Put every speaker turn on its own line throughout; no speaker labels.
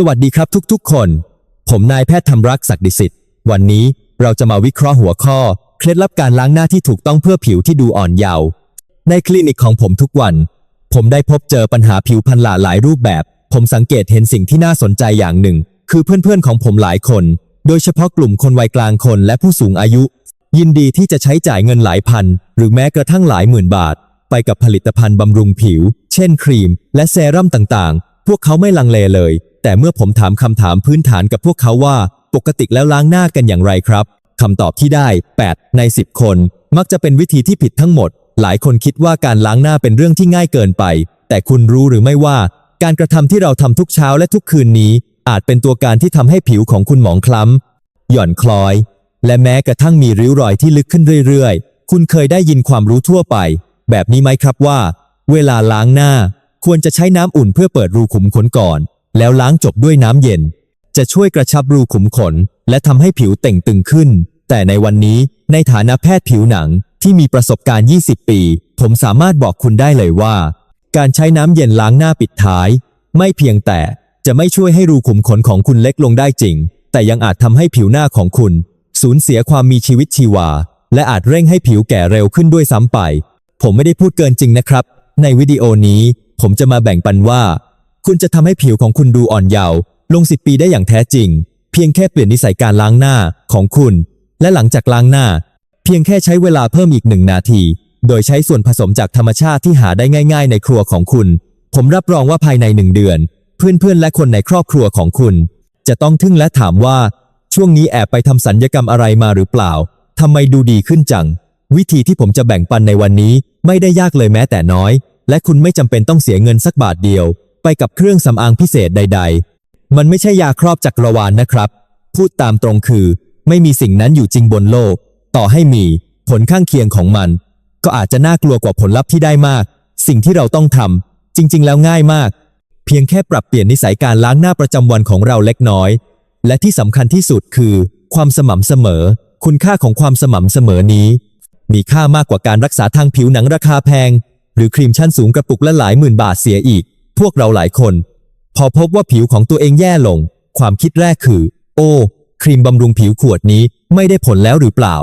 สวัสดีครับทุกๆคน ผมนายแพทย์ธรรมรักษ์ศักดิสิทธิ์ วันนี้เราจะมาวิเคราะห์หัวข้อ เคล็ดลับการล้างหน้าที่ถูกต้องเพื่อผิวที่ดูอ่อนเยาว์ในคลินิกของผมทุกวัน ผมได้พบเจอปัญหาผิวพรรณหลากหลายรูปแบบ ผมสังเกตเห็นสิ่งที่น่าสนใจอย่างหนึ่ง คือเพื่อนๆของผมหลายคน โดยเฉพาะกลุ่มคนวัยกลางคนและผู้สูงอายุ ยินดีที่จะใช้จ่ายเงินหลายพัน หรือแม้กระทั่งหลายหมื่นบาท ไปกับผลิตภัณฑ์บำรุงผิว เช่นครีม และเซรั่มต่างๆ พวกเขาไม่ลังเลเลย แต่เมื่อผมถามคำถามพื้นฐานกับพวกเขาว่า ปกติแล้วล้างหน้ากันอย่างไรครับคำตอบที่ได้ 8 ใน 10 คน มักจะเป็นวิธีที่ผิดทั้งหมด หลายคนคิดว่าการล้างหน้าเป็นเรื่องที่ง่ายเกินไป แต่คุณรู้หรือไม่ว่า การกระทำที่เราทำทุกเช้าและทุกคืนนี้ อาจเป็นตัวการที่ทำให้ผิวของคุณหมองคล้ำหย่อนคล้อย และแม้กระทั่งมีริ้วรอยที่ลึกขึ้นเรื่อยๆ คุณเคยได้ยินความรู้ทั่วไป แบบนี้ไหมครับว่า เวลาล้างหน้า ควรจะใช้น้ำอุ่นเพื่อเปิดรูขุมขนก่อน แล้วล้างจบด้วยน้ำเย็น จะช่วยกระชับรูขุมขน และทำให้ผิวเต่งตึงขึ้น แต่ในวันนี้ในฐานะแพทย์ผิวหนังที่มีประสบการณ์ 20 ปี ผมสามารถบอกคุณได้เลยว่า การใช้น้ำเย็นล้างหน้าปิดท้าย ไม่เพียงแต่จะไม่ช่วยให้รูขุมขนของคุณเล็กลงได้จริง แต่ยังอาจทำให้ผิวหน้าของคุณ สูญเสียความมีชีวิตชีวา และอาจเร่งให้ผิวแก่เร็วขึ้นด้วยซ้ำไป ผมไม่ได้พูดเกินจริงนะครับ ในวิดีโอนี้ ผมจะมาแบ่งปันว่า คุณจะทำให้ผิวของคุณดูอ่อนเยาว์ลง10ปีได้อย่างแท้จริง เพียงแค่เปลี่ยนนิสัยการล้างหน้าของคุณ และหลังจากล้างหน้า เพียงแค่ใช้เวลาเพิ่มอีกหนึ่งนาที โดยใช้ส่วนผสมจากธรรมชาติที่หาได้ง่าย ๆ ในครัวของคุณ ผมรับรองว่าภายในหนึ่งเดือน เพื่อนๆและคนในครอบครัวของคุณ จะต้องทึ่งและถามว่า ช่วงนี้แอบไปทำสัญญกรรมอะไรมาหรือเปล่าทำไมดูดีขึ้นจัง วิธีที่ผมจะแบ่งปันในวันนี้ไม่ได้ยากเลยแม้แต่น้อย และคุณไม่จำเป็นต้องเสียเงินสักบาทเดียว ไปกับเครื่องสำอางพิเศษใด ๆ มันไม่ใช่ยาครอบจักรวาลนนะครับ พูดตามตรงคือ ไม่มีสิ่งนั้นอยู่จริงบนโลก ต่อให้มี ผลข้างเคียงของมัน ก็อาจจะน่ากลัวกว่าผลลัพธ์ที่ได้มาก สิ่งที่เราต้องทำจริง ๆ แล้วง่ายมาก เพียงแค่ปรับเปลี่ยนนิสัยการล้างหน้าประจำวันของเราเล็กน้อย และที่สำคัญที่สุดคือ ความสม่ำเสมอ คุณค่าของความสม่ำเสมอนี้ มีค่ามากกว่าการรักษาทางผิวหนังราคาแพง หรือครีมชั้นสูงกระปุกละหลายหมื่นบาทเสียอีก พวกเราหลายคน พอพบว่าผิวของตัวเองแย่ลง ความคิดแรกคือ โอ้ ครีมบำรุงผิวขวดนี้ไม่ได้ผลแล้วหรือเปล่า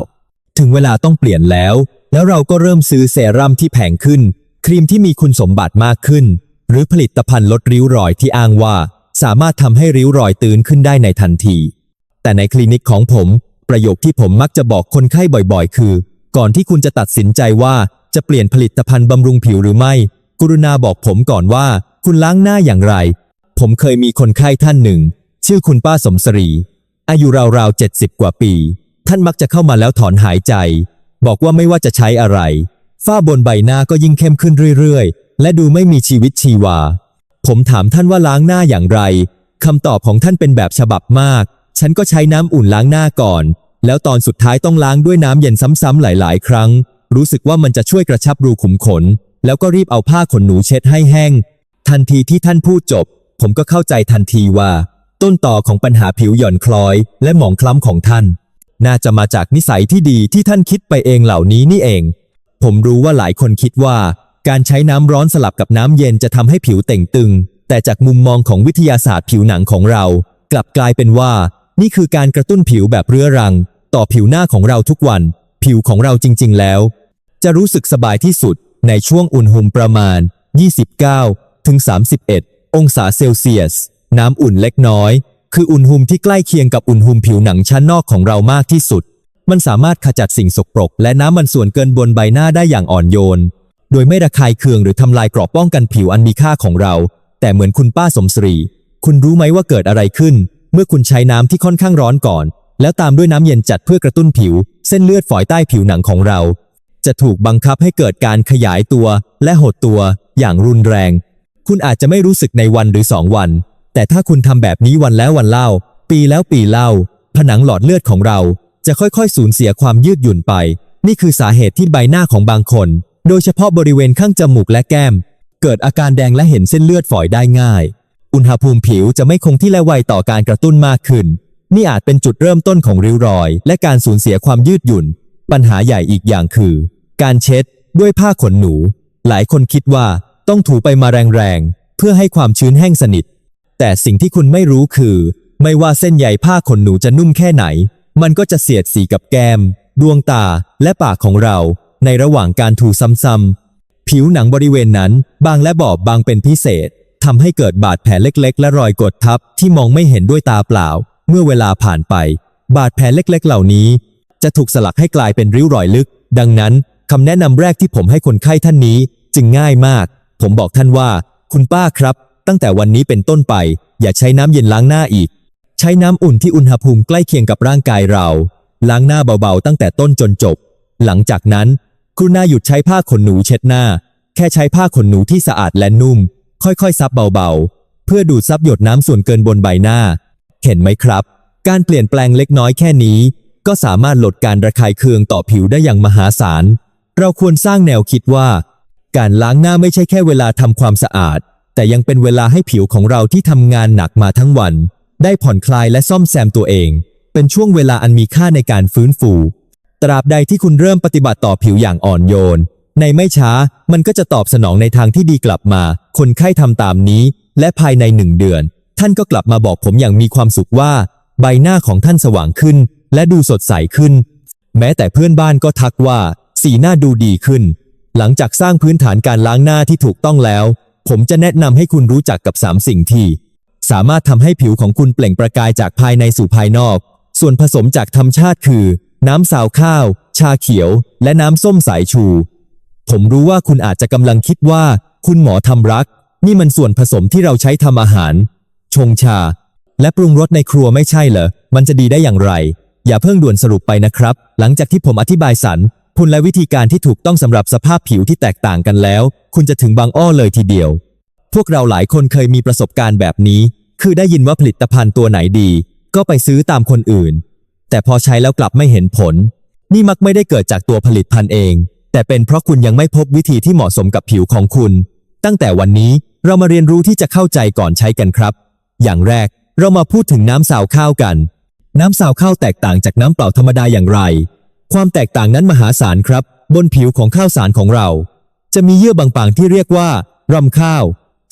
ถึงเวลาต้องเปลี่ยนแล้ว แล้วเราก็เริ่มซื้อเซรั่มที่แพงขึ้น ครีมที่มีคุณสมบัติมากขึ้น หรือผลิตภัณฑ์ลดริ้วรอยที่อ้างว่า สามารถทำให้ริ้วรอยตื่นขึ้นได้ในทันที แต่ในคลินิกของผม ประโยคที่ผมมักจะบอกคนไข้บ่อย ๆ คือ ก่อนที่คุณจะตัดสินใจว่า จะเปลี่ยนผลิตภัณฑ์บำรุงผิวหรือไม่ กรุณาบอกผมก่อนว่า คุณล้างหน้าอย่างไร ผมเคยมีคนไข้ท่านหนึ่ง ชื่อคุณป้าสมศรี อายุราวๆ70กว่าปี ท่านมักจะเข้ามาแล้วถอนหายใจ บอกว่าไม่ว่าจะใช้อะไร ฝ้าบนใบหน้าก็ยิ่งเข้มขึ้นเรื่อยๆ และดูไม่มีชีวิตชีวา ผมถามท่านว่าล้างหน้าอย่างไรคำตอบของท่านเป็นแบบฉบับมาก ฉันก็ใช้น้ำอุ่นล้างหน้าก่อน แล้วตอนสุดท้ายต้องล้างด้วยน้ำเย็นซ้ำๆหลาย ๆ ครั้ง รู้สึกว่ามันจะช่วยกระชับรูขุมขน แล้วก็รีบเอาผ้าขนหนูเช็ดให้แห้ง ทันทีที่ท่านพูดจบ ผมก็เข้าใจทันทีว่า ต้นต่อของปัญหาผิวหย่อนคล้อย และหมองคล้ำของท่าน น่าจะมาจากนิสัยที่ดีที่ท่านคิดไปเองเหล่านี้นี่เอง ผมรู้ว่าหลายคนคิดว่า การใช้น้ำร้อนสลับกับน้ำเย็นจะทำให้ผิวเต่งตึง แต่จากมุมมองของวิทยาศาสตร์ผิวหนังของเรา กลับกลายเป็นว่า นี่คือการกระตุ้นผิวแบบเรื้อรัง ต่อผิวหน้าของเราทุกวัน ผิวของเราจริง ๆ แล้ว จะรู้สึกสบายที่สุดในช่วงอุณหภูมิประมาณ 29 ถึง 31 องศาเซลเซียส น้ำอุ่นเล็กน้อย คืออุณหภูมิที่ใกล้เคียงกับอุณหภูมิผิวหนังชั้นนอกของเรามากที่สุด มันสามารถขจัดสิ่งสกปรก และน้ำมันส่วนเกินบนใบหน้าได้อย่างอ่อนโยน โดยไม่ระคายเคืองหรือทำลายกรอบป้องกันผิวอันมีค่าของเรา แต่เหมือนคุณป้าสมศรี คุณรู้ไหมว่าเกิดอะไรขึ้น เมื่อคุณใช้น้ำที่ค่อนข้างร้อนก่อน แล้วตามด้วยน้ำเย็นจัดเพื่อกระตุ้นผิว เส้นเลือดฝอยใต้ผิวหนังของเรา จะถูกบังคับให้เกิดการขยายตัวและหดตัวอย่างรุนแรง คุณอาจจะไม่รู้สึกในวันหรือสองวัน แต่ถ้าคุณทำแบบนี้วันแล้ววันเล่า ปีแล้วปีเล่า ผนังหลอดเลือดของเราจะค่อยๆ สูญเสียความยืดหยุ่นไป นี่คือสาเหตุที่ใบหน้าของบางคน โดยเฉพาะบริเวณข้างจมูกและแก้ม เกิดอาการแดงและเห็นเส้นเลือดฝอยได้ง่าย อุณหภูมิผิวจะไม่คงที่และไวต่อการกระตุ้นมากขึ้น นี่อาจเป็นจุดเริ่มต้นของริ้วรอย และการสูญเสียความยืดหยุ่น ปัญหาใหญ่อีกอย่างคือ การเช็ดด้วยผ้าขนหนู หลายคนคิดว่าต้องถูไปมาแรงๆ เพื่อให้ความชื้นแห้งสนิท แต่สิ่งที่คุณไม่รู้คือ ไม่ว่าเส้นใยผ้าขนหนูจะนุ่มแค่ไหน มันก็จะเสียดสีกับแก้ม ดวงตาและปากของเรา ในระหว่างการถูซ้ำๆผิวหนังบริเวณนั้น บางและบอบบางเป็นพิเศษทำให้เกิดบาดแผลเล็ก ๆ และรอยกดทับที่มองไม่เห็นด้วยตาเปล่า เมื่อเวลาผ่านไป บาดแผลเล็ก ๆ เหล่านี้ จะถูกสลักให้กลายเป็นริ้วรอยลึก ดังนั้นคำแนะนำแรกที่ผมให้คนไข้ท่านนี้ จึงง่ายมาก ผมบอกท่านว่า คุณป้าครับ ตั้งแต่วันนี้เป็นต้นไป อย่าใช้น้ำเย็นล้างหน้าอีก ใช้น้ำอุ่นที่อุณหภูมิใกล้เคียงกับร่างกายเรา ล้างหน้าเบาๆ ตั้งแต่ต้นจนจบ หลังจากนั้นกรุณาหยุดใช้ผ้าขนหนูเช็ดหน้า แค่ใช้ผ้าขนหนูที่สะอาดและนุ่ม ค่อยๆ ซับเบาๆ เพื่อดูดซับหยดน้ำส่วนเกินบนใบหน้า เห็นไหมครับ การเปลี่ยนแปลงเล็กน้อยแค่นี้ ก็สามารถลดการระคายเคืองต่อผิวได้อย่างมหาศาล เราควรสร้างแนวคิดว่า การล้างหน้าไม่ใช่แค่เวลาทำความสะอาด แต่ยังเป็นเวลาให้ผิวของเราที่ทำงานหนักมาทั้งวัน ได้ผ่อนคลายและซ่อมแซมตัวเอง เป็นช่วงเวลาอันมีค่าในการฟื้นฟู ตราบใดที่คุณเริ่มปฏิบัติต่อผิวอย่างอ่อนโยน ในไม่ช้ามันก็จะตอบสนองในทางที่ดีกลับมา คนไข้ทำตามนี้ และภายในหนึ่งเดือน ท่านก็กลับมาบอกผมอย่างมีความสุขว่า ใบหน้าของท่านสว่างขึ้น และดูสดใสขึ้น แม้แต่เพื่อนบ้านก็ทักว่า สีหน้าดูดีขึ้น หลังจากสร้างพื้นฐานการล้างหน้าที่ถูกต้องแล้ว ผมจะแนะนำให้คุณรู้จักกับ 3 สิ่งที่ สามารถทำให้ผิวของคุณเปล่งประกายจากภายในสู่ภายนอก ส่วนผสมจากธรรมชาติคือ น้ำสาวข้าว ชาเขียว และน้ำส้มสายชู ผมรู้ว่าคุณอาจจะกำลังคิดว่า คุณหมอทำรัก นี่มันส่วนผสมที่เราใช้ทำอาหาร ชงชา และปรุงรสในครัวไม่ใช่เหรอ มันจะดีได้อย่างไร อย่าเพิ่งด่วนสรุปไปนะครับ หลังจากที่ผมอธิบายสรรพลและวิธีการที่ถูกต้องสำหรับสภาพผิวที่แตกต่างกันแล้ว คุณจะถึงบางอ้อเลยทีเดียว พวกเราหลายคนเคยมีประสบการณ์แบบนี้ คือได้ยินว่าผลิตภัณฑ์ตัวไหนดี ก็ไปซื้อตามคนอื่น แต่พอใช้แล้วกลับไม่เห็นผล นี่มักไม่ได้เกิดจากตัวผลิตภัณฑ์เอง แต่เป็นเพราะคุณยังไม่พบวิธีที่เหมาะสมกับผิวของคุณ ตั้งแต่วันนี้เรามาเรียนรู้ที่จะเข้าใจก่อนใช้กันครับ อย่างแรกเรามาพูดถึงน้ำสาวข้าวกัน น้ำสาวข้าวแตกต่างจากน้ำเปล่าธรรมดาอย่างไร ความแตกต่างนั้นมหาศาลครับ บนผิวของข้าวสารของเรา จะมีเยื่อบางๆที่เรียกว่ารำข้าว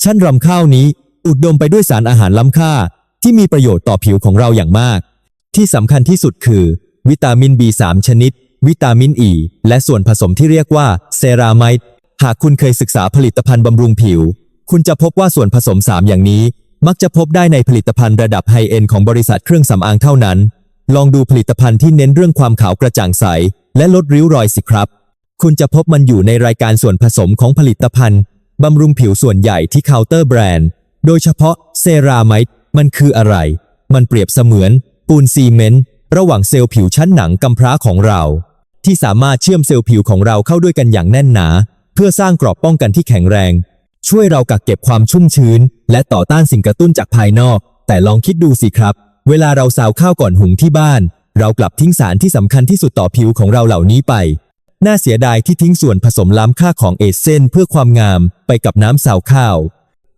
ชั้นรำข้าวนี้ อุดมไปด้วยสารอาหารล้ำค่า ที่มีประโยชน์ต่อผิวของเราอย่างมาก ที่สำคัญที่สุดคือ วิตามิน B3 ชนิด วิตามินอ e, ีและส่วนผสมที่เรียกว่าเซรามายด์หากคุณเคยศึกษาผลิตภัณฑ์บำรุงผิว คุณจะพบว่าส่วนผสม3อย่างนี้ มักจะพบได้ในผลิตภัณฑ์ระดับไฮเอ็นของบริษัทเครื่องสำอางเท่านั้น ลองดูผลิตภัณฑ์ที่เน้นเรื่องความขาวกระจ่างใส และลดริ้วรอยสิครับ คุณจะพบมันอยู่ในรายการส่วนผสมของผลิตภัณฑ์บำรุงผิวส่วนใหญ่ที่เคาน์เตอร์แบรนด์ โดยเฉพาะเซรามายด์มันคืออะไร มันเปรียบเสมือน ปูนซีเมนต์ระหว่างเซลล์ผิวชั้นหนังกำพร้าของเรา ที่สามารถเชื่อมเซลล์ผิวของเราเข้าด้วยกันอย่างแน่นหนา เพื่อสร้างกรอบป้องกันที่แข็งแรง ช่วยเรากักเก็บความชุ่มชื้น และต่อต้านสิ่งกระตุ้นจากภายนอก แต่ลองคิดดูสิครับ เวลาเราสาวข้าวก่อนหุงที่บ้าน เรากลับทิ้งสารที่สำคัญที่สุดต่อผิวของเราเหล่านี้ไป น่าเสียดายที่ทิ้งส่วนผสมล้ำค่าของเอเซนเพื่อความงามไปกับน้ำสาวข้าว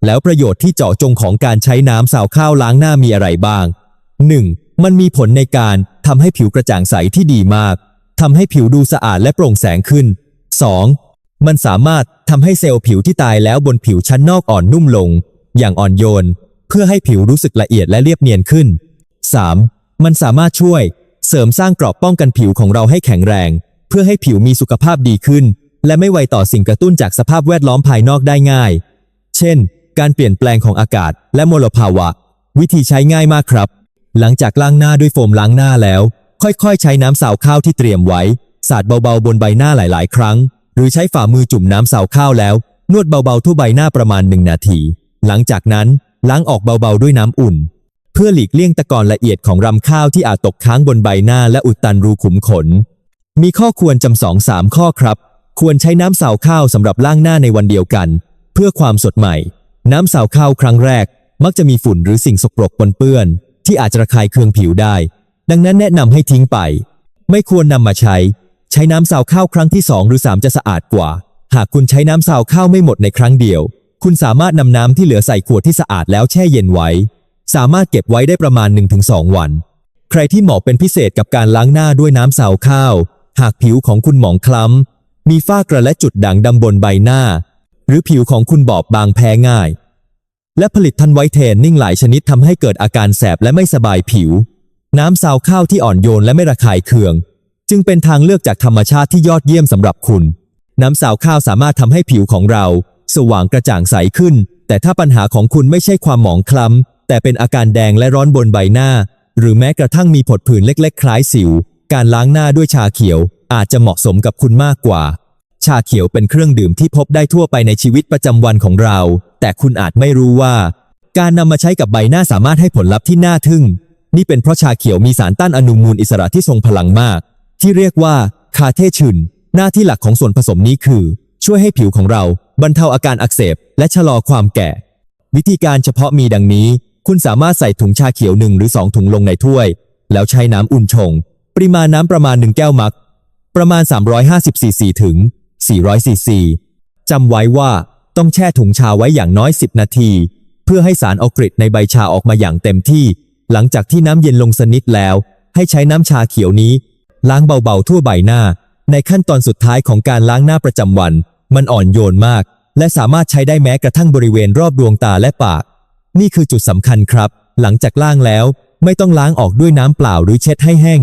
แล้วประโยชน์ที่เจาะจงของการใช้น้ำสาวข้าวล้างหน้ามีอะไรบ้าง 1. มันมีผลในการทำให้ผิวกระจ่างใสที่ดีมากทำให้ผิวดูสะอาดและโปร่งแสงขึ้น 2. มันสามารถ ทำให้เซลล์ผิวที่ตายแล้วบนผิวชั้นนอกอ่อนนุ่มลง อย่างอ่อนโยน เพื่อให้ผิวรู้สึกละเอียดและเรียบเนียนขึ้น 3. มันสามารถช่วย เสริมสร้างกรอบป้องกันผิวของเราให้แข็งแรง เพื่อให้ผิวมีสุขภาพดีขึ้น และไม่ไวต่อสิ่งกระตุ้นจากสภาพแวดล้อมภายนอกได้ง่าย เช่น การเปลี่ยนแปลงของอากาศ และมลภาวะ วิธีใช้ง่ายมากครับ หลังจากล้างหน้าด้วยโฟมล้างหน้าแล้ว ค่อยๆ ใช้น้ำสาวข้าวที่เตรียมไว้สาดเบาๆ บนใบหน้าหลาย ๆ ครั้ง หรือใช้ฝ่ามือจุ่มน้ำสาวข้าวแล้ว นวดเบาๆทั่วใบหน้าประมาณหนึ่งนาที หลังจากนั้นล้างออกเบาๆด้วยน้ำอุ่น เพื่อหลีกเลี่ยงตะกอนละเอียดของรำข้าวที่อาจตกค้างบนใบหน้าและอุดตันรูขุมขน มีข้อควรจำสองสามข้อครับ ควรใช้น้ำสาวข้าวสำหรับล้างหน้าในวันเดียวกัน เพื่อความสดใหม่ น้ำสาวข้าวครั้งแรก มักจะมีฝุ่นหรือสิ่งสกปรกปนเปื้อน ที่อาจระคายเคืองผิวได้ ดังนั้นแนะนำให้ทิ้งไป ไม่ควรนำมาใช้ ใช้น้ำสาวข้าวครั้งที่ 2 หรือ 3 จะสะอาดกว่า หากคุณใช้น้ำสาวข้าวไม่หมดในครั้งเดียว คุณสามารถนำน้ำที่เหลือใส่ขวดที่สะอาดแล้วแช่เย็นไว้ สามารถเก็บไว้ได้ประมาณ 1-2 วัน ใครที่เหมาะเป็นพิเศษกับการล้างหน้าด้วยน้ำสาวข้าว หากผิวของคุณหมองคล้ำ มีฝ้ากระและจุดด่างดำบนใบหน้า หรือผิวของคุณบอบบางแพ้ง่าย และผลิตทันไวเทนนิ่งหลายชนิดทำให้เกิดอาการแสบและไม่สบายผิว น้ำซาวข้าวที่อ่อนโยนและไม่ระคายเคือง จึงเป็นทางเลือกจากธรรมชาติที่ยอดเยี่ยมสำหรับคุณ น้ำซาวข้าวสามารถทำให้ผิวของเรา สว่างกระจ่างใสขึ้น แต่ถ้าปัญหาของคุณไม่ใช่ความหมองคล้ำ แต่เป็นอาการแดงและร้อนบนใบหน้า หรือแม้กระทั่งมีผดผื่นเล็ก ๆ คล้ายสิว การล้างหน้าด้วยชาเขียว อาจจะเหมาะสมกับคุณมากกว่า ชาเขียวเป็นเครื่องดื่มที่พบได้ทั่วไปในชีวิตประจำวันของเรา แต่คุณอาจไม่รู้ว่า การนำมาใช้กับใบหน้าสามารถให้ผลลัพธ์ที่น่าทึ่ง นี่เป็นเพราะชาเขียวมีสารต้านอนุมูลอิสระที่ทรงพลังมาก ที่เรียกว่าคาเทชุน หน้าที่หลักของส่วนผสมนี้คือ ช่วยให้ผิวของเราบรรเทาอาการอักเสบ และชะลอความแก่ วิธีการเฉพาะมีดังนี้ คุณสามารถใส่ถุงชาเขียวหนึ่งหรือสองถุงลงในถ้วย แล้วใช้น้ำอุ่นชง ปริมาณน้ำประมาณ1แก้วมัก ประมาณ 350ซีซีถึง400ซีซีจำไว้ว่าต้องแช่ถุงชาไว้อย่างน้อย 10 นาที เพื่อให้สารออกฤทธิ์ในใบชาออกมาอย่างเต็มที่ หลังจากที่น้ำเย็นลงสนิทแล้ว ให้ใช้น้ำชาเขียวนี้ ล้างเบาๆทั่วใบหน้า ในขั้นตอนสุดท้ายของการล้างหน้าประจำวัน มันอ่อนโยนมาก และสามารถใช้ได้แม้กระทั่งบริเวณรอบดวงตาและปาก นี่คือจุดสำคัญครับ หลังจากล้างแล้ว ไม่ต้องล้างออกด้วยน้ำเปล่าหรือเช็ดให้แห้ง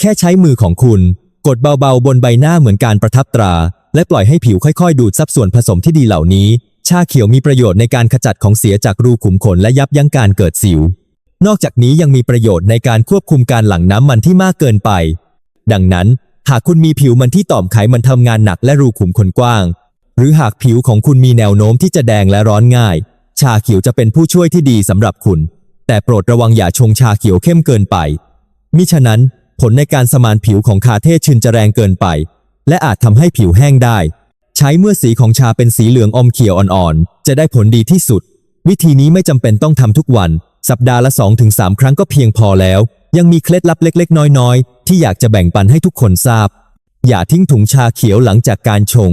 แค่ใช้มือของคุณ กดเบาๆบนใบหน้าเหมือนการประทับตรา และปล่อยให้ผิวค่อยๆ ดูดซับส่วนผสมที่ดีเหล่านี้ ชาเขียวมีประโยชน์ในการขจัดของเสียจากรูขุมขนและยับยั้งการเกิดสิว นอกจากนี้ยังมีประโยชน์ในการควบคุมการหลั่งน้ำมันที่มากเกินไป ดังนั้น หากคุณมีผิวมันที่ต่อมไขมันทำงานหนักและรูขุมขนกว้าง หรือหากผิวของคุณมีแนวโน้มที่จะแดงและร้อนง่าย ชาเขียวจะเป็นผู้ช่วยที่ดีสำหรับคุณ แต่โปรดระวังอย่าชงชาเขียวเข้มเกินไป มิฉะนั้น ผลในการสมานผิวของคาเทชินจะแรงเกินไป และอาจทำให้ผิวแห้งได้ ใช้เมื่อสีของชาเป็นสีเหลืองอมเขียวอ่อนๆ จะได้ผลดีที่สุด วิธีนี้ไม่จำเป็นต้องทำทุกวัน สัปดาห์ละ 2-3 ครั้งก็เพียงพอแล้วยังมีเคล็ดลับเล็ก ๆ น้อยๆ ที่อยากจะแบ่งปันให้ทุกคนทราบ อย่าทิ้งถุงชาเขียวหลังจากการชง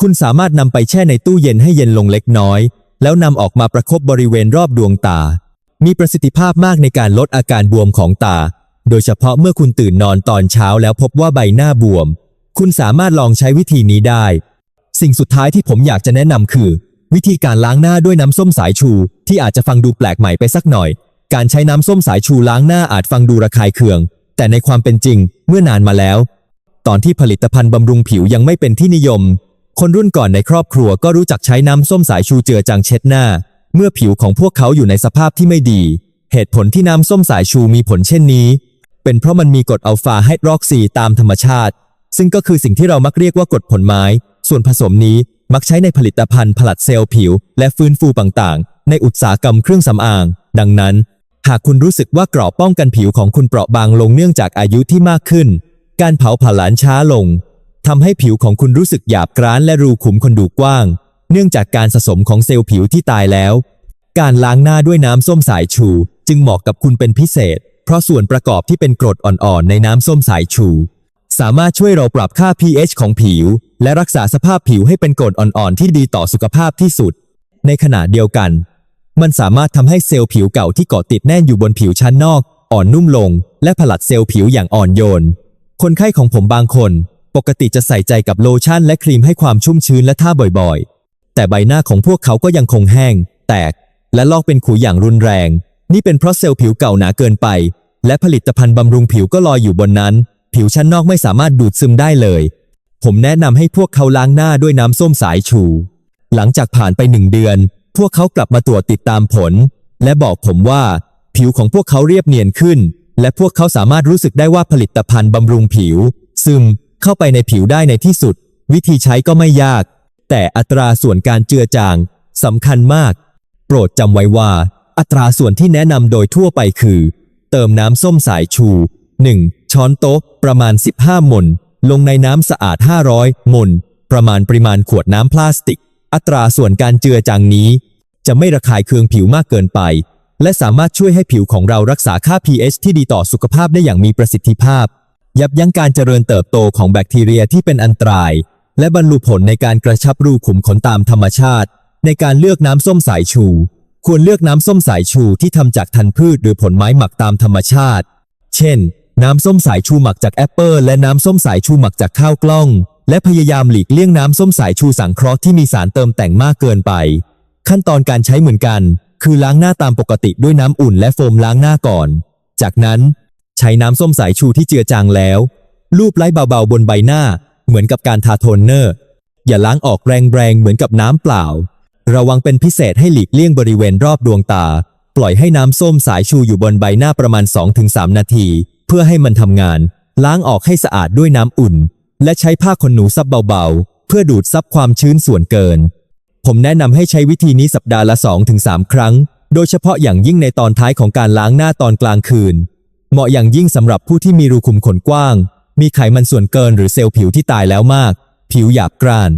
คุณสามารถนำไปแช่ในตู้เย็นให้เย็นลงเล็กน้อย แล้วนำออกมาประคบบริเวณรอบดวงตา มีประสิทธิภาพมากในการลดอาการบวมของตา โดยเฉพาะเมื่อคุณตื่นนอนตอนเช้าแล้วพบว่าใบหน้าบวม คุณสามารถลองใช้วิธีนี้ได้ สิ่งสุดท้ายที่ผมอยากจะแนะนำคือ วิธีการล้างหน้าด้วยน้ำส้มสายชู ที่อาจจะฟังดูแปลกใหม่ไปสักหน่อย การใช้น้ำส้มสายชูล้างหน้าอาจฟังดูระคายเคือง แต่ในความเป็นจริงเมื่อนานมาแล้ว ตอนที่ผลิตภัณฑ์บำรุงผิวยังไม่เป็นที่นิยม คนรุ่นก่อนในครอบครัวก็รู้จักใช้น้ำส้มสายชูเจือจางเช็ดหน้า เมื่อผิวของพวกเขาอยู่ในสภาพที่ไม่ดี เหตุผลที่น้ำส้มสายชูมีผลเช่นนี้ เป็นเพราะมันมีกรดอัลฟาไฮดรอกซีตามธรรมชาติ ซึ่งก็คือสิ่งที่เรามักเรียกว่ากรดผลไม้ ส่วนผสมนี้มักใช้ในผลิตภัณฑ์ผลัดเซลล์ผิว และฟื้นฟูต่างๆ ในอุตสาหกรรมเครื่องสำอาง ดังนั้น หากคุณรู้สึกว่ากรอบป้องกันผิวของคุณเปราะบางลงเนื่องจากอายุที่มากขึ้น การเผาผลาญช้าลงทำให้ผิวของคุณรู้สึกหยาบกร้านและรูขุมขนดูกว้าง เนื่องจากการสะสมของเซลล์ผิวที่ตายแล้ว การล้างหน้าด้วยน้ำส้มสายชู จึงเหมาะกับคุณเป็นพิเศษ เพราะส่วนประกอบที่เป็นกรดอ่อนๆ ในน้ำส้มสายชู สามารถช่วยเราปรับค่า pH ของผิว และรักษาสภาพผิวให้เป็นกรดอ่อนๆ ที่ดีต่อสุขภาพที่สุด ในขณะเดียวกัน มันสามารถทำให้เซลล์ผิวเก่าที่เกาะติดแน่นอยู่บนผิวชั้นนอก อ่อนนุ่มลง และผลัดเซลล์ผิวอย่างอ่อนโยน คนไข้ของผมบางคน ปกติจะใส่ใจกับโลชั่นและครีมให้ความชุ่มชื้นและท่าบ่อยๆ แต่ใบหน้าของพวกเขาก็ยังคงแห้ง แตก และลอกเป็นขุยอย่างรุนแรง นี่เป็นเพราะเซลล์ผิวเก่าหนาเกินไป และผลิตภัณฑ์บำรุงผิวก็ลอยอยู่บนนั้น ผิวชั้นนอกไม่สามารถดูดซึมได้เลย ผมแนะนำให้พวกเขาล้างหน้าด้วยน้ำส้มสายชู หลังจากผ่านไปหนึ่งเดือน พวกเขากลับมาตรวจติดตามผล และบอกผมว่า ผิวของพวกเขาเรียบเนียนขึ้น และพวกเขาสามารถรู้สึกได้ว่าผลิตภัณฑ์บำรุงผิว ซึมเข้าไปในผิวได้ในที่สุด วิธีใช้ก็ไม่ยาก แต่อัตราส่วนการเจือจางสำคัญมาก โปรดจำไว้ว่า อัตราส่วนที่แนะนำโดยทั่วไปคือ เติมน้ำส้มสายชู 1 ช้อนโต๊ะ ประมาณ 15มลลงในน้ำสะอาด 500มลประมาณปริมาณขวดน้ำพลาสติก อัตราส่วนการเจือจางนี้ จะไม่ระคายเคืองผิวมากเกินไป และสามารถช่วยให้ผิวของเรารักษาค่า pH ที่ดีต่อสุขภาพได้อย่างมีประสิทธิภาพ ยับยั้งการเจริญเติบโตของแบคทีเรียที่เป็นอันตราย และบรรลุผลในการกระชับรูขุมขนตามธรรมชาติ ในการเลือกน้ำส้มสายชู ควรเลือกน้ำส้มสายชูที่ทำจากธัญพืชหรือผลไม้หมักตามธรรมชาติ เช่น น้ำส้มสายชูหมักจากแอปเปิลและน้ำส้มสายชูหมักจากข้าวกล้องและพยายามหลีกเลี่ยงน้ำส้มสายชูสังเคราะห์ที่มีสารเติมแต่งมากเกินไป ขั้นตอนการใช้เหมือนกัน คือล้างหน้าตามปกติด้วยน้ำอุ่นและโฟมล้างหน้าก่อน จากนั้นใช้น้ำส้มสายชูที่เจือจางแล้ว ลูบไล้เบาๆบนใบหน้า เหมือนกับการทาโทนเนอร์ อย่าล้างออกแรงๆเหมือนกับน้ำเปล่า ระวังเป็นพิเศษให้หลีกเลี่ยงบริเวณรอบดวงตา ปล่อยให้น้ำส้มสายชูอยู่บนใบหน้าประมาณ 2-3 นาที เพื่อให้มันทำงาน ล้างออกให้สะอาดด้วยน้ำอุ่น และใช้ผ้าขนหนูซับเบาๆ เพื่อดูดซับความชื้นส่วนเกิน ผมแนะนำให้ใช้วิธีนี้สัปดาห์ละ 2-3 ครั้ง โดยเฉพาะอย่างยิ่งในตอนท้ายของการล้างหน้าตอนกลางคืน เหมาะอย่างยิ่งสำหรับผู้ที่มีรูขุมขนกว้าง มีไขมันส่วนเกินหรือเซลล์ผิวที่ตายแล้วมาก ผิวหยาบกร้าน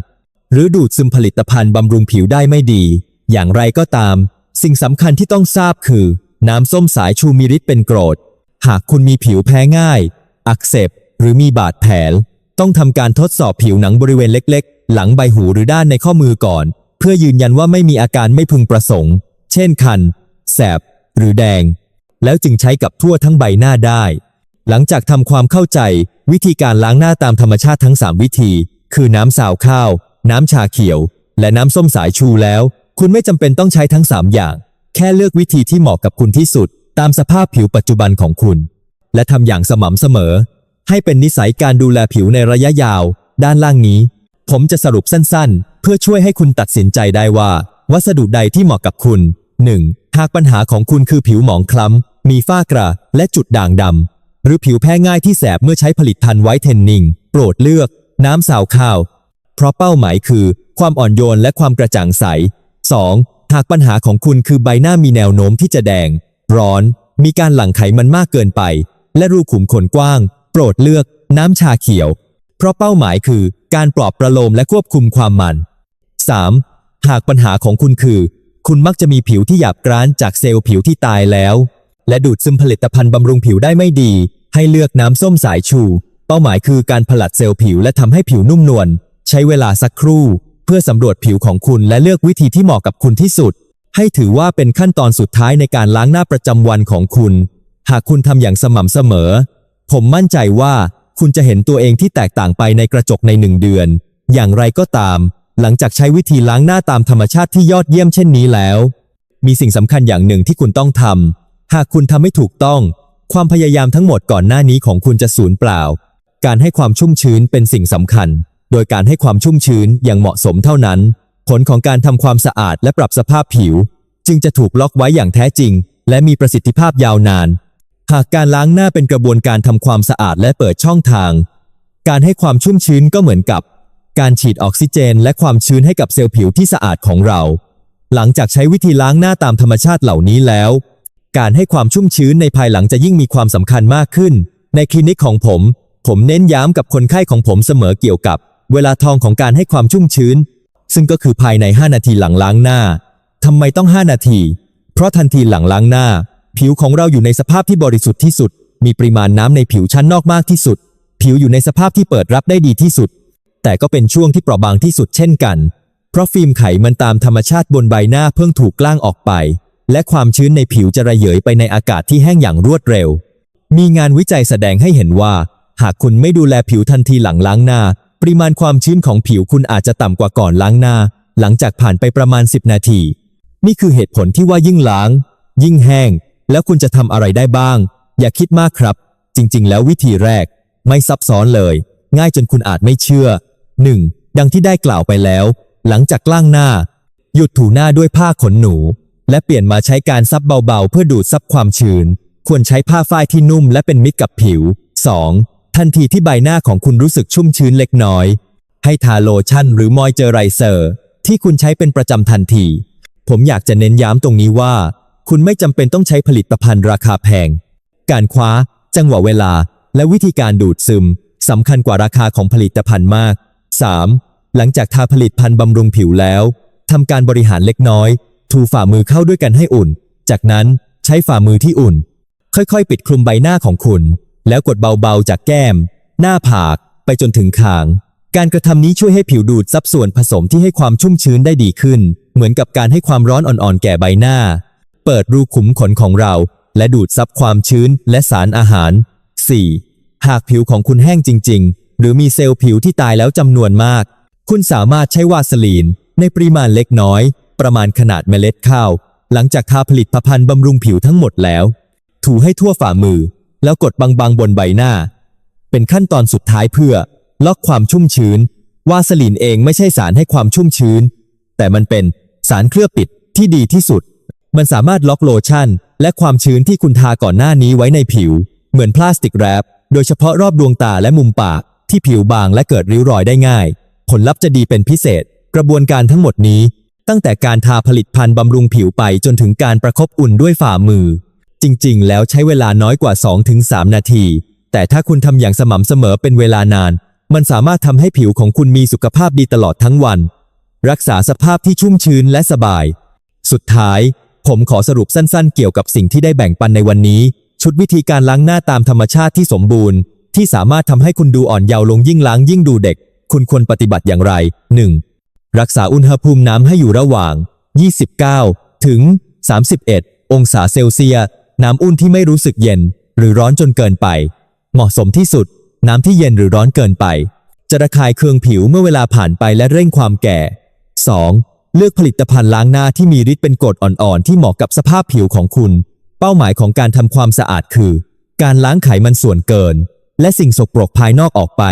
หรือดูดซึมผลิตภัณฑ์บำรุงผิวได้ไม่ดี อย่างไรก็ตาม สิ่งสำคัญที่ต้องทราบคือ น้ำส้มสายชูมีฤทธิ์เป็นกรด หากคุณมีผิวแพ้ง่าย อักเสบหรือมีบาดแผลต้องทำการทดสอบผิวหนังบริเวณเล็ก ๆ หลังใบหูหรือด้านในข้อมือก่อน เพื่อยืนยันว่าไม่มีอาการไม่พึงประสงค์ เช่นคัน แสบ หรือแดง แล้วจึงใช้กับทั่วทั้งใบหน้าได้ หลังจากทำความเข้าใจ วิธีการล้างหน้าตามธรรมชาติทั้ง 3 วิธี คือน้ำสาวข้าว น้ำชาเขียว และน้ำส้มสายชูแล้ว คุณไม่จำเป็นต้องใช้ทั้ง 3 อย่าง แค่เลือกวิธีที่เหมาะกับคุณที่สุด ตามสภาพผิวปัจจุบันของคุณ และทำอย่างสม่ำเสมอ ให้เป็นนิสัยการดูแลผิวในระยะยาว ด้านล่างนี้ ผมจะสรุปสั้นๆ เพื่อช่วยให้คุณตัดสินใจได้ว่า วัสดุใดที่เหมาะกับคุณ 1. หากปัญหาของคุณคือผิวหมองคล้ำ มีฝ้ากระและจุดด่างดำ หรือผิวแพ้ง่ายที่แสบเมื่อใช้ผลิตภัณฑ์ไวท์เทนนิ่ง โปรดเลือก น้ำสาวข้าว เพราะเป้าหมายคือ ความอ่อนโยนและความกระจ่างใส 2. หากปัญหาของคุณคือใบหน้ามีแนวโน้มที่จะแดง ร้อน มีการหลั่งไขมันมากเกินไป และรูขุมขนกว้าง โปรดเลือก น้ำชาเขียว เพราะเป้าหมายคือ การปลอบประโลมและควบคุมความมัน 3. หากปัญหาของคุณคือ คุณมักจะมีผิวที่หยาบกร้านจากเซลล์ผิวที่ตายแล้ว และดูดซึมผลิตภัณฑ์บำรุงผิวได้ไม่ดี ให้เลือกน้ำส้มสายชู เป้าหมายคือการผลัดเซลล์ผิวและทำให้ผิวนุ่มนวลใช้เวลาสักครู่ เพื่อสำรวจผิวของคุณและเลือกวิธีที่เหมาะกับคุณที่สุด ให้ถือว่าเป็นขั้นตอนสุดท้ายในการล้างหน้าประจำวันของคุณ หากคุณทำอย่างสม่ำเสมอ ผมมั่นใจว่าคุณจะเห็นตัวเองที่แตกต่างไปในกระจกในหนึ่งเดือน อย่างไรก็ตาม หลังจากใช้วิธีล้างหน้าตามธรรมชาติที่ยอดเยี่ยมเช่นนี้แล้ว มีสิ่งสำคัญอย่างหนึ่งที่คุณต้องทำ หากคุณทำไม่ถูกต้อง ความพยายามทั้งหมดก่อนหน้านี้ของคุณจะสูญเปล่า การให้ความชุ่มชื้นเป็นสิ่งสำคัญ โดยการให้ความชุ่มชื้นอย่างเหมาะสมเท่านั้น ผลของการทำความสะอาดและปรับสภาพผิว จึงจะถูกล็อกไว้อย่างแท้จริง และมีประสิทธิภาพยาวนาน หากการล้างหน้าเป็นกระบวนการทำความสะอาดและเปิดช่องทาง การให้ความชุ่มชื้นก็เหมือนกับ การฉีดออกซิเจน และความชื้นให้กับเซลล์ผิวที่สะอาดของเรา หลังจากใช้วิธีล้างหน้าตามธรรมชาติเหล่านี้แล้ว การให้ความชุ่มชื้นในภายหลังจะยิ่งมีความสำคัญมากขึ้น ในคลินิกของผม ผมเน้นย้ำกับคนไข้ของผมเสมอเกี่ยวกับ เวลาทองของการให้ความชุ่มชื้น ซึ่งก็คือภายใน 5 นาทีหลังล้างหน้าทำไมต้อง 5 นาที เพราะทันทีหลังล้างหน้า ผิวของเราอยู่ในสภาพที่บริสุทธิ์ที่สุด มีปริมาณน้ำในผิวชั้นนอกมากที่สุด ผิวอยู่ในสภาพที่เปิดรับได้ดีที่สุด แต่ก็เป็นช่วงที่เปราะบางที่สุดเช่นกัน เพราะฟิล์มไขมันตามธรรมชาติบนใบหน้าเพิ่งถูกกล้างออกไป และความชื้นในผิวจะระเหยไปในอากาศที่แห้งอย่างรวดเร็ว มีงานวิจัยแสดงให้เห็นว่า หากคุณไม่ดูแลผิวทันทีหลังล้างหน้า ปริมาณความชื้นของผิวคุณอาจจะต่ำกว่าก่อนล้างหน้า หลังจากผ่านไปประมาณ 10 นาที นี่คือเหตุผลที่ว่ายิ่งล้าง ยิ่งแห้ง แล้วคุณจะทำอะไรได้บ้าง อย่าคิดมากครับ จริง ๆ แล้ววิธีแรก ไม่ซับซ้อนเลย ง่ายจนคุณอาจไม่เชื่อ 1. ดังที่ได้กล่าวไปแล้ว หลังจากล้างหน้า หยุดถูหน้าด้วยผ้าขนหนู และเปลี่ยนมาใช้การซับเบาๆ เพื่อดูดซับความชื้น ควรใช้ผ้าฝ้ายที่นุ่มและเป็นมิตรกับผิว 2. ทันทีที่ใบหน้าของคุณรู้สึกชุ่มชื้นเล็กน้อย ให้ทาโลชั่นหรือมอยเจอไรเซอร์ ที่คุณใช้เป็นประจำทันที ผมอยากจะเน้นย้ำตรงนี้ว่า คุณไม่จำเป็นต้องใช้ผลิตภัณฑ์ราคาแพง การคว้า จังหวะเวลา และวิธีการดูดซึมสำคัญกว่าราคาของผลิตภัณฑ์มาก 3. หลังจากทาผลิตภัณฑ์บำรุงผิวแล้วทำการบริหารเล็กน้อย ถูฝ่ามือเข้าด้วยกันให้อุ่น จากนั้นใช้ฝ่ามือที่อุ่น ค่อยๆ ปิดคลุมใบหน้าของคุณ แล้วกดเบาๆ จากแก้ม หน้าผากไปจนถึงคาง การกระทำนี้ช่วยให้ผิวดูดซับส่วนผสมที่ให้ความชุ่มชื้นได้ดีขึ้น เหมือนกับการให้ความร้อนอ่อนๆ แก่ใบหน้า เปิดรูขุมขนของเรา และดูดซับความชื้นและสารอาหาร 4. หากผิวของคุณแห้งจริง ๆ หรือมีเซลล์ผิวที่ตายแล้วจำนวนมาก คุณสามารถใช้วาสลีน ในปริมาณเล็กน้อย ประมาณขนาดเมล็ดข้าว หลังจากทาผลิตภัณฑ์บำรุงผิวทั้งหมดแล้ว ถูให้ทั่วฝ่ามือ แล้วกดบางๆบนใบหน้า เป็นขั้นตอนสุดท้ายเพื่อ ล็อกความชุ่มชื้น วาสลีนเองไม่ใช่สารให้ความชุ่มชื้น แต่มันเป็นสารเคลือบปิดที่ดีที่สุด มันสามารถล็อกโลชั่น และความชื้นที่คุณทาก่อนหน้านี้ไว้ในผิว เหมือนพลาสติกแรปโดยเฉพาะรอบดวงตาและมุมปาก ที่ผิวบางและเกิดริ้วรอยได้ง่าย ผลลัพธ์จะดีเป็นพิเศษ กระบวนการทั้งหมดนี้ ตั้งแต่การทาผลิตภัณฑ์บำรุงผิวไปจนถึงการประคบอุ่นด้วยฝ่ามือ จริงๆ แล้วใช้เวลาน้อยกว่า 2-3 นาที แต่ถ้าคุณทำอย่างสม่ำเสมอเป็นเวลานาน มันสามารถทำให้ผิวของคุณมีสุขภาพดีตลอดทั้งวัน รักษาสภาพที่ชุ่มชื้นและสบาย สุดท้าย ผมขอสรุปสั้นๆ เกี่ยวกับสิ่งที่ได้แบ่งปันในวันนี้ ชุดวิธีการล้างหน้าตามธรรมชาติที่สมบูรณ์ ที่สามารถทำให้คุณดูอ่อนเยาว์ลงยิ่งล้างยิ่งดูเด็ก คุณควรปฏิบัติอย่างไร 1. รักษาอุณหภูมิน้ำให้อยู่ระหว่าง 29 ถึง 31 องศาเซลเซียสน้ำอุ่นที่ไม่รู้สึกเย็น หรือร้อนจนเกินไป เหมาะสมที่สุด น้ำที่เย็นหรือร้อนเกินไป จะระคายเคืองผิวเมื่อเวลาผ่านไปและเร่งความแก่ 2. เลือกผลิตภัณฑ์ล้างหน้าที่มีฤทธิ์เป็นกรดอ่อนๆ ที่เหมาะกับสภาพผิวของคุณ เป้าหมายของการทำความสะอาดคือ การล้างไขมันส่วนเกิน และสิ่งสกปรกภายนอกออกไป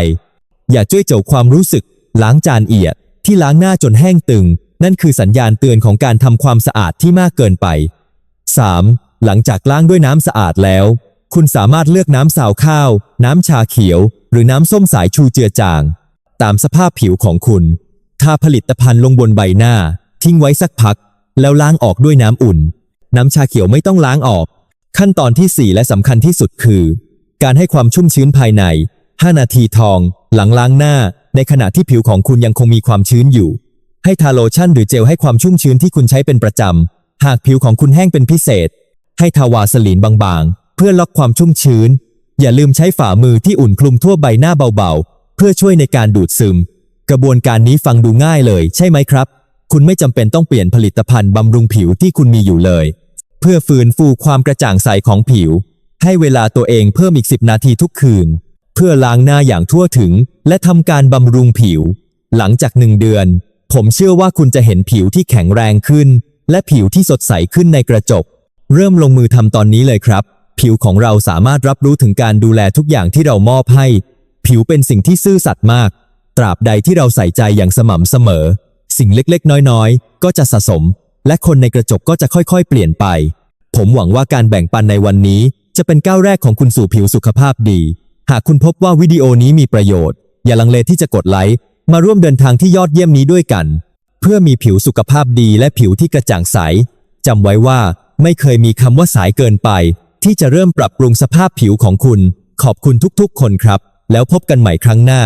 อย่าจ้วยเจ้าความรู้สึก ล้างจานเอียด ที่ล้างหน้าจนแห้งตึง นั่นคือสัญญาณเตือนของการทำความสะอาดที่มากเกินไป 3. หลังจากล้างด้วยน้ำสะอาดแล้ว คุณสามารถเลือกน้ำสาวข้าว น้ำชาเขียว หรือน้ำส้มสายชูเจือจาง ตามสภาพผิวของคุณทาผลิตภัณฑ์ลงบนใบหน้า ทิ้งไว้สักพัก แล้วล้างออกด้วยน้ำอุ่น น้ำชาเขียวไม่ต้องล้างออก ขั้นตอนที่ 4 และสำคัญที่สุดคือ การให้ความชุ่มชื้นภายใน 5 นาทีทอง หลังล้างหน้า ในขณะที่ผิวของคุณยังคงมีความชื้นอยู่ ให้ทาโลชั่นหรือเจลให้ความชุ่มชื้นที่คุณใช้เป็นประจำ หากผิวของคุณแห้งเป็นพิเศษ ให้ทาวาสลีนบางๆ เพื่อล็อกความชุ่มชื้น อย่าลืมใช้ฝ่ามือที่อุ่นคลุมทั่วใบหน้าเบาๆ เพื่อช่วยในการดูดซึม กระบวนการนี้ฟังดูง่ายเลย ใช่ไหมครับ คุณไม่จำเป็นต้องเปลี่ยนผลิตภัณฑ์บำรุงผิวที่คุณมีอยู่เลย เพื่อฟื้นฟูความกระจ่างใสของผิว ให้เวลาตัวเองเพิ่มอีก 10 นาทีทุกคืน เพื่อล้างหน้าอย่างทั่วถึง และทำการบำรุงผิว หลังจากหนึ่งเดือน ผมเชื่อว่าคุณจะเห็นผิวที่แข็งแรงขึ้น และผิวที่สดใสขึ้นในกระจก เริ่มลงมือทำตอนนี้เลยครับ ผิวของเราสามารถรับรู้ถึงการดูแลทุกอย่างที่เรามอบให้ ผิวเป็นสิ่งที่ซื่อสัตย์มาก ตราบใดที่เราใส่ใจอย่างสม่ำเสมอ สิ่งเล็กๆ น้อยๆ ก็จะสะสม และคนในกระจกก็จะค่อยๆ เปลี่ยนไป ผมหวังว่าการแบ่งปันในวันนี้ จะเป็นก้าวแรกของคุณสู่ผิวสุขภาพดี หากคุณพบว่าวิดีโอนี้มีประโยชน์ อย่าลังเลที่จะกดไลค์มาร่วมเดินทางที่ยอดเยี่ยมนี้ด้วยกัน เพื่อมีผิวสุขภาพดีและผิวที่กระจ่างใสจำไว้ว่าไม่เคยมีคำว่าสายเกินไป ที่จะเริ่มปรับปรุงสภาพผิวของคุณ ขอบคุณทุกๆ คนครับ แล้วพบกันใหม่ครั้งหน้า